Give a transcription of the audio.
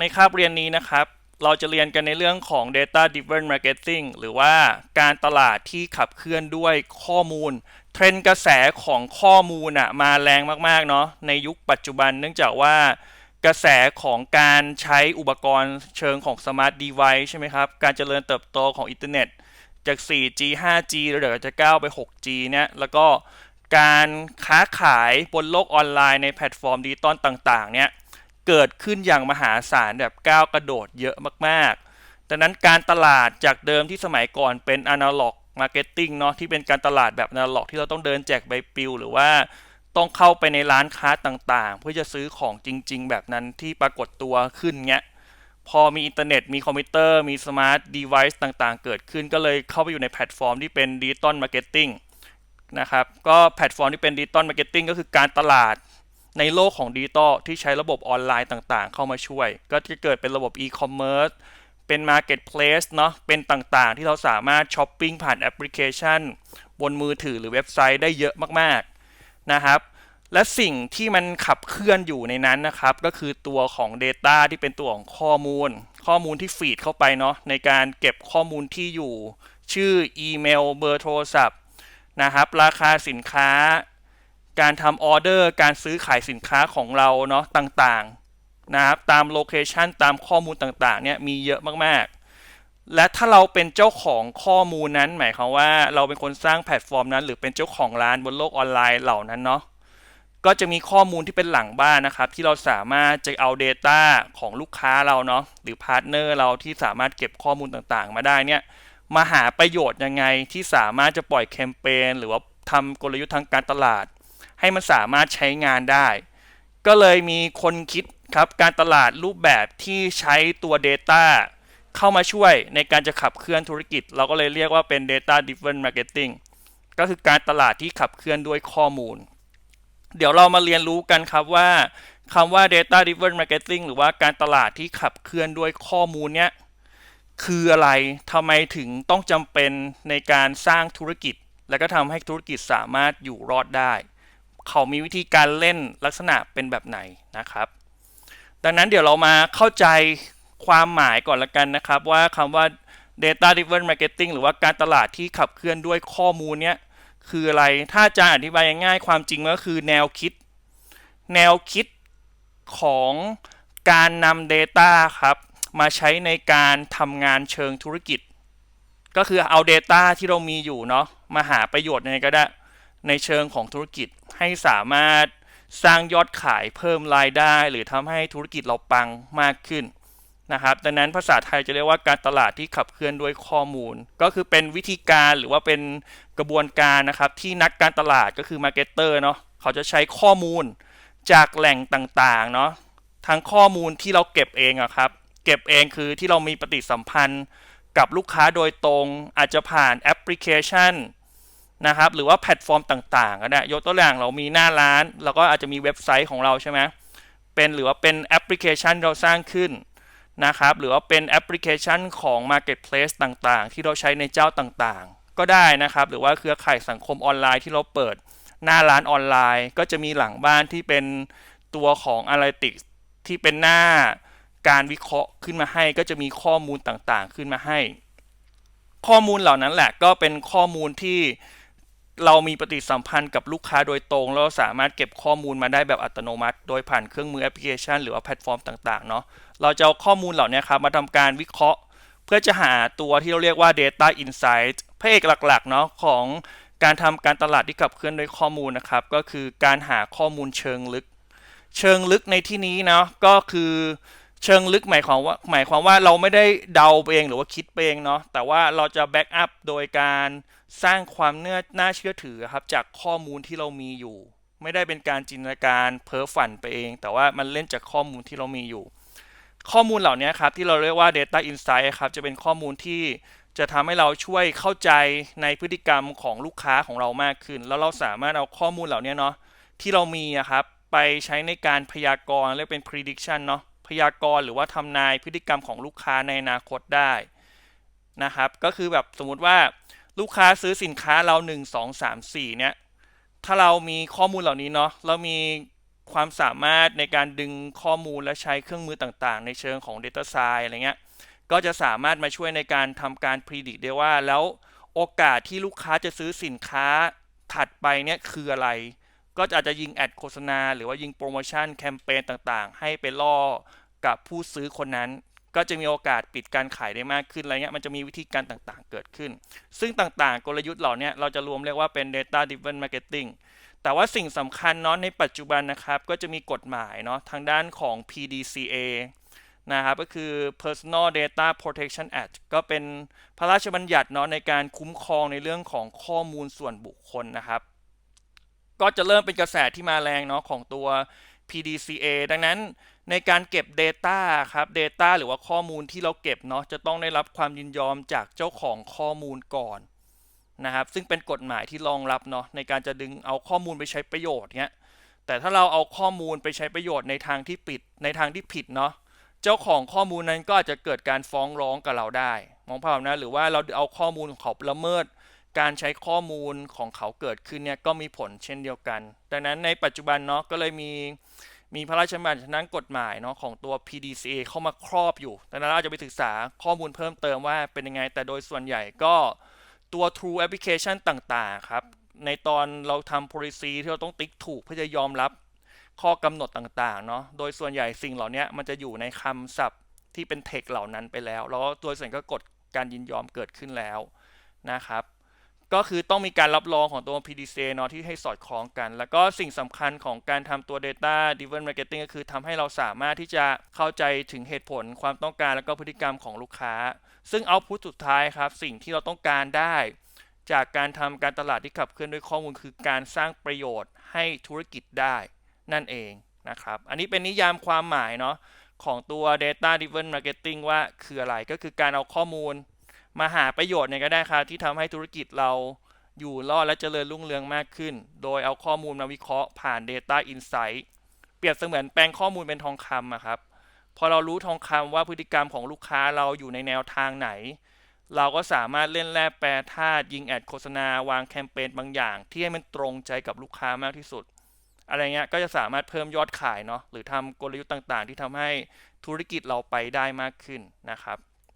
ในคาบเรียนนี้นะครับ เราจะเรียนกันในเรื่องของ data driven marketing หรือว่าการตลาดที่ขับเคลื่อนด้วยข้อมูล เทรนกระแสของข้อมูลอะมาแรงมากๆเนาะในยุคปัจจุบันเนื่องจากว่ากระแสของการใช้อุปกรณ์เชิงของ smart device ใช่ไหมครับ การเจริญเติบโตของอินเทอร์เน็ตจาก 4G 5G แล้วเดี๋ยวจะก้าวไป 6G เนี่ยแล้วก็การค้าขายบนโลกออนไลน์ในแพลตฟอร์มดิจิตอลต่าง ๆ เนี่ย เกิดขึ้นอย่างมหาศาลแบบก้าวกระโดดเยอะมากๆ ดังนั้นการตลาดจากเดิมที่สมัยก่อนเป็นอนาล็อกมาร์เก็ตติ้งเนาะที่เป็นการตลาดแบบอนาล็อกที่เราต้องเดินแจกใบปลิวหรือว่าต้องเข้าไปในร้านค้าต่างๆ เพื่อจะซื้อของจริง ๆ แบบนั้นที่ปรากฏตัวขึ้นเงี้ยพอมีอินเทอร์เน็ตมีคอมพิวเตอร์ มีสมาร์ทเดเวิ์ต่างๆ เกิดขึ้นก็เลยเข้าไปอยู่ในแพลตฟอร์มที่เป็นดิจิตอลมาร์เก็ตติ้งนะครับ ก็แพลตฟอร์มที่เป็นดิจิตอลมาร์เก็ตติ้งก็คือการตลาด ในโลกของดิจิตอลที่ใช้ระบบออนไลน์ต่างๆ เข้ามาช่วย ก็จะเกิดเป็นระบบอีคอมเมิร์ซเป็นมาร์เก็ตเพลสเนาะเป็นต่างๆ ที่เราสามารถช้อปปิ้งผ่านแอปพลิเคชัน บนมือถือหรือเว็บไซต์ได้เยอะมากๆนะครับและสิ่งที่มันขับเคลื่อนอยู่ในนั้นนะครับ ก็คือตัวของ Data ที่เป็นตัวของข้อมูล ข้อมูลที่ฟีดเข้าไปเนาะในการเก็บข้อมูลที่อยู่ ชื่ออีเมล เบอร์โทรศัพท์นะครับ ราคาสินค้า การทำออเดอร์ การซื้อขายสินค้าของเราเนาะต่างๆนะครับตามโลเคชันตามข้อมูลต่างๆเนี่ยมีเยอะมากๆ และถ้าเราเป็นเจ้าของข้อมูลนั้นหมายความว่าเราเป็นคนสร้างแพลตฟอร์มนั้น หรือเป็นเจ้าของร้านบนโลกออนไลน์เหล่านั้นเนาะก็จะมีข้อมูลที่เป็นหลังบ้านนะครับ ที่เราสามารถจะเอา Data ของลูกค้าเราเนาะหรือพาร์ทเนอร์เราที่สามารถเก็บข้อมูลต่างๆ มาได้เนี่ยมาหาประโยชน์ยังไงที่สามารถจะปล่อยแคมเปญหรือว่าทำกลยุทธ์ทางการตลาด ให้มันสามารถใช้งานได้ ก็เลยมีคนคิดครับการตลาดรูปแบบที่ใช้ตัว Data เข้ามาช่วยในการจะขับเคลื่อนธุรกิจ เราก็เลยเรียกว่าเป็น Data Driven Marketing ก็คือการตลาดที่ขับเคลื่อนด้วยข้อมูล เดี๋ยวเรามาเรียนรู้กันครับว่าคำว่า data driven marketing หรือว่าการตลาดที่ขับเคลื่อนด้วยข้อมูลเนี้ยคืออะไรทำไมถึงต้องจำเป็นในการสร้างธุรกิจ และก็ทำให้ธุรกิจสามารถอยู่รอดได้ เขามีวิธีการเล่นลักษณะเป็นแบบไหนนะครับ ดังนั้นเดี๋ยวเรามาเข้าใจความหมายก่อนละกันนะครับ ว่าคำว่า data driven marketing หรือว่าการตลาดที่ขับเคลื่อนด้วยข้อมูลเนี้ยคืออะไร ถ้าจะอธิบายง่ายๆ ความจริงก็คือแนวคิด แนวคิดของการนำ Data ครับ มาใช้ในการทำงานเชิงธุรกิจ ก็คือเอา Data ที่เรามีอยู่เนาะมาหาประโยชน์ในก็ได้ในเชิงของธุรกิจ ให้สามารถสร้างยอดขายเพิ่มรายได้ หรือทำให้ธุรกิจเราปังมากขึ้นนะครับดังนั้นภาษาไทยจะเรียกว่าการตลาดที่ขับเคลื่อนด้วยข้อมูล ก็คือเป็นวิธีการหรือว่าเป็นกระบวนการนะครับที่นักการตลาดก็คือมาร์เก็ตเตอร์เนาะเขาจะใช้ข้อมูลจากแหล่งต่างๆเนาะทั้งข้อมูลที่เราเก็บเองอะครับเก็บเองคือที่เรามีปฏิสัมพันธ์กับลูกค้าโดยตรง อาจจะผ่านแอปพลิเคชัน นะครับ หรือว่าแพลตฟอร์มต่างๆก็ได้ยกตัวอย่างเรามีหน้าร้าน เราก็อาจจะมีเว็บไซต์ของเราใช่ไหมเป็นหรือว่าเป็นแอปพลิเคชันเราสร้างขึ้นนะครับ หรือว่าเป็นแอปพลิเคชันของ Marketplace ต่างๆ ที่เราใช้ในเจ้าต่างๆ ก็ได้นะครับ หรือว่าเครือข่ายสังคมออนไลน์ที่เราเปิดหน้าร้านออนไลน์ ก็จะมีหลังบ้านที่เป็นตัวของ Analytics ที่เป็นหน้าการวิเคราะห์ขึ้นมาให้ ก็จะมีข้อมูลต่างๆ ขึ้นมาให้ ข้อมูลเหล่านั้นแหละก็เป็นข้อมูลที่ เรามีปฏิสัมพันธ์กับลูกค้าโดยตรง แล้วสามารถเก็บข้อมูลมาได้แบบอัตโนมัติ โดยผ่านเครื่องมือแอปพลิเคชัน หรือว่าแพลตฟอร์มต่างๆเนาะเราจะเอาข้อมูลเหล่านี้ครับมาทำการวิเคราะห์ เพื่อจะหาตัวที่เราเรียกว่า data insight พระเอกหลักๆเนาะของการทำการตลาดที่ขับเคลื่อนด้วยข้อมูลนะครับก็คือการหาข้อมูลเชิงลึก เชิงลึกในที่นี้เนาะก็คือเชิงลึกหมายความว่าหมายความว่าเราไม่ได้เดาเองหรือว่าคิดเองเนาะแต่ว่าเราจะแบ็กอัพโดยการ สร้างความเนื้อน่าเชื่อถือครับจากข้อมูลที่เรามีอยู่ ไม่ได้เป็นการจินตนาการเพ้อฝันไปเอง แต่ว่ามันเล่นจากข้อมูลที่เรามีอยู่ ข้อมูลเหล่านี้ครับที่เราเรียกว่า Data Insight ครับจะเป็นข้อมูลที่จะทำให้เราช่วยเข้าใจในพฤติกรรมของลูกค้าของเรามากขึ้น แล้วเราสามารถเอาข้อมูลเหล่านี้เนาะที่เรามีครับไปใช้ในการพยากรณ์เรียกเป็น prediction เนาะพยากรณ์หรือว่าทำนายพฤติกรรมของลูกค้าในอนาคตได้นะครับ ก็คือแบบสมมติว่า ลูกค้าซื้อสินค้าเรา 1 2 3 4 เนี่ย ถ้าเรามีข้อมูลเหล่านี้เนาะ เรามีความสามารถในการดึงข้อมูลและใช้เครื่องมือต่างๆ ในเชิงของ Data Science อะไรเงี้ย ก็จะสามารถมาช่วยในการทำการ predict ได้ว่า แล้วโอกาสที่ลูกค้าจะซื้อสินค้าถัดไปเนี่ยคืออะไร ก็อาจจะยิงแอดโฆษณา หรือว่ายิงโปรโมชั่นแคมเปญต่างๆ ให้ไปล่อกับผู้ซื้อคนนั้น ก็จะมีโอกาสปิดการขายได้มากขึ้นอะไรเงี้ยมันจะมีวิธีการต่างๆ เกิดขึ้น ซึ่งต่างๆ กลยุทธ์เหล่านี้เราจะรวมเรียกว่าเป็น data driven marketing แต่ว่าสิ่งสำคัญเนาะในปัจจุบันนะครับ ก็จะมีกฎหมายเนาะทางด้านของ PDCA นะครับก็คือ Personal Data Protection Act ก็เป็นพระราชบัญญัติเนาะในการคุ้มครองในเรื่องของข้อมูลส่วนบุคคลนะครับ ก็จะเริ่มเป็นกระแสที่มาแรงเนาะของตัว PDCA ดังนั้นในการเก็บ Data ครับ Data หรือว่าข้อมูลที่เราเก็บเนาะจะต้องได้รับความยินยอมจากเจ้าของข้อมูลก่อนนะครับ ซึ่งเป็นกฎหมายที่รองรับเนาะในการจะดึงเอาข้อมูลไปใช้ประโยชน์เนี้ยแต่ถ้าเราเอาข้อมูลไปใช้ประโยชน์ในทางที่ปิดในทางที่ผิดเนาะเจ้าของข้อมูลนั้นก็อาจจะเกิดการฟ้องร้องกับเราได้ มองภาพนะหรือว่าเราเอาข้อมูลของเขาละเมิด การใช้ข้อมูลของเขาเกิดขึ้นเนี่ยก็มีผลเช่นเดียวกัน ดังนั้นในปัจจุบันเนาะก็เลยมีมีพระราชบัญญัตินั้นกฎหมายเนาะของตัว PDCA เข้ามาครอบอยู่ ดังนั้นเราจะไปศึกษาข้อมูลเพิ่มเติมว่าเป็นยังไง แต่โดยส่วนใหญ่ก็ตัว True Application ต่างๆครับ ในตอนเราทำ policy ที่เราต้องติ๊กถูกเพื่อจะยอมรับข้อกำหนดต่างๆเนาะ โดยส่วนใหญ่สิ่งเหล่านี้มันจะอยู่ในคำศัพท์ที่เป็น text เหล่านั้นไปแล้ว แล้วตัวส่วนก็กดการยินยอมเกิดขึ้นแล้วนะครับ ก็คือต้องมีการรับรองของตัว PDC เนาะที่ให้สอดคล้องกัน แล้วก็สิ่งสำคัญของการทำตัว Data Driven Marketing ก็คือทำให้เราสามารถที่จะเข้าใจถึงเหตุผลความต้องการ แล้วก็พฤติกรรมของลูกค้า ซึ่งเอาพุทสุดท้ายครับ สิ่งที่เราต้องการได้ จากการทำการตลาดที่ขับเคลื่อนด้วยข้อมูล คือการสร้างประโยชน์ให้ธุรกิจได้ นั่นเองนะครับ อันนี้เป็นนิยามความหมายเนาะของตัว Data Driven Marketing ว่าคืออะไรก็คือการเอาข้อมูล มาหาประโยชน์เนี่ยก็ได้ครับที่ทำให้ธุรกิจเราอยู่รอดและเจริญรุ่งเรืองมากขึ้น โดยเอาข้อมูลมาวิเคราะห์ผ่าน Data Insight เปรียบเสมือนแปลงข้อมูลเป็นทองคำอะครับ พอเรารู้ทองคำว่าพฤติกรรมของลูกค้าเราอยู่ในแนวทางไหน เราก็สามารถเล่นแร่แปรธาตุยิงแอดโฆษณาวางแคมเปญบางอย่าง ที่ให้มันตรงใจกับลูกค้ามากที่สุด อะไรเงี้ยก็จะสามารถเพิ่มยอดขายเนาะหรือทำกลยุทธ์ต่างๆ ที่ทำให้ธุรกิจเราไปได้มากขึ้นนะครับ